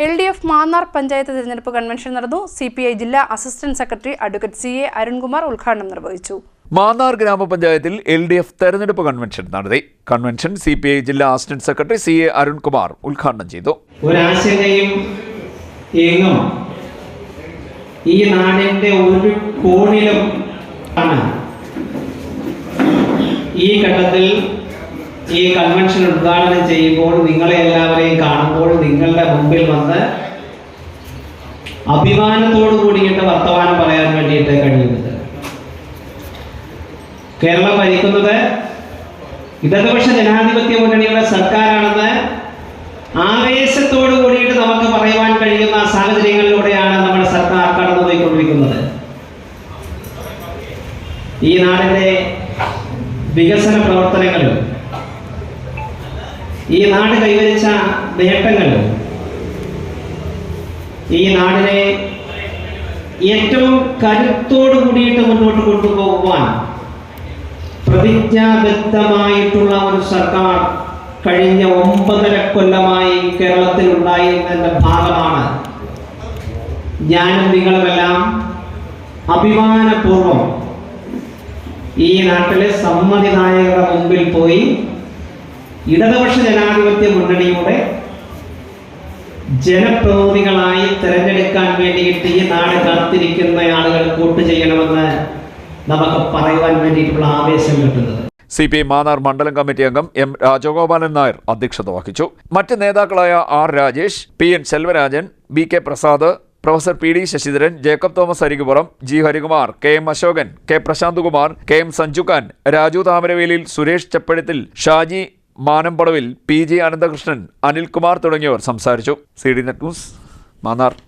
L D F Mannar panchayat തിരഞ്ഞെടുപ്പ് convention നടന്നു. C P I ജില്ലാ assistant secretary advocate C A Arunkumar ഉദ്ഘാടനം നിർവഹിച്ചു. മാന്നാർ ഗ്രാമപഞ്ചായത്തിൽ എൽ ഡി എഫ് തെരഞ്ഞെടുപ്പ് കൺവെൻഷൻ നടത്തി. കൺവെൻഷൻ സി പി ഐ ജില്ലാ assistant secretary C A Arunkumar ഉദ്ഘാടനം ചെയ്തു. ഒരാശങ്കയും എങ്ങും ഈ നാടിന്റെ ഒരു കോണിലും ആണ് ഈ ഘട്ടത്തിൽ ഈ കൺവെൻഷൻ ഉദ്ഘാടനം ചെയ്യുമ്പോൾ നിങ്ങളെ എല്ലാവരെയും കാണുമ്പോൾ നിങ്ങളുടെ മുമ്പിൽ വന്ന് അഭിമാനത്തോടു കൂടിയിട്ട് വർത്തമാനം പറയാൻ വേണ്ടിയിട്ട് കഴിയുന്നത്. കേരളം ഭരിക്കുന്നത് ഇടതുപക്ഷ ജനാധിപത്യ മുന്നണിയുടെ സർക്കാരാണെന്ന് ആവേശത്തോടു കൂടിയിട്ട് നമുക്ക് പറയുവാൻ കഴിയുന്ന സാഹചര്യങ്ങളിലൂടെയാണ് നമ്മുടെ സർക്കാർ കടന്നുപോയിക്കൊണ്ടിരിക്കുന്നത്. ഈ നാടിന്റെ വികസന പ്രവർത്തനങ്ങളും ഈ നാട് കൈവരിച്ച നേട്ടങ്ങൾ ഈ നാടിനെ ഏറ്റവും കരുത്തോടു കൂടിയിട്ട് മുന്നോട്ട് കൊണ്ടുപോകുവാൻ പ്രതിജ്ഞാബദ്ധമായിട്ടുള്ള ഒരു സർക്കാർ കഴിഞ്ഞ ഒമ്പതര കൊല്ലമായി കേരളത്തിൽ ഉണ്ടായിരുന്നതിന്റെ ഭാഗമാണ് ഞാനും നിങ്ങളുമെല്ലാം അഭിമാനപൂർവം ഈ നാട്ടിലെ സമ്മതിദായകരുടെ മുമ്പിൽ പോയി ഇടതുപക്ഷ ജനാധിപത്യ മുന്നണിയുടെ ജനപ്രതിനിധികളായി തിരഞ്ഞെടുക്കാൻ വേണ്ടിയിട്ട് ഈ നാട് കാത്തിരിക്കുന്ന ആളുകൾ വോട്ട് ചെയ്യണമെന്ന് നമുക്ക് പറയുവാൻ വേണ്ടിയിട്ടുള്ള ആവേശം കിട്ടുന്നത്. സി പി മാന്നാർ മണ്ഡലം കമ്മിറ്റി അംഗം എം രാജഗോപാലൻ നായർ അധ്യക്ഷത വഹിച്ചു. മറ്റ് നേതാക്കളായ R Rajesh P N Selvarajan B K Prasad professor P D Sasidharan Jacob Thomas Arikupuram G Harikumar K M Ashokan K Prashanth Kumar K M Sanjukhan Raju Thamaraveliyil Suresh Chappazhathil Shaji Manampadavil P G Ananthakrishnan Anilkumar തുടങ്ങിയവർ സംസാരിച്ചു. C D Net News Mannar.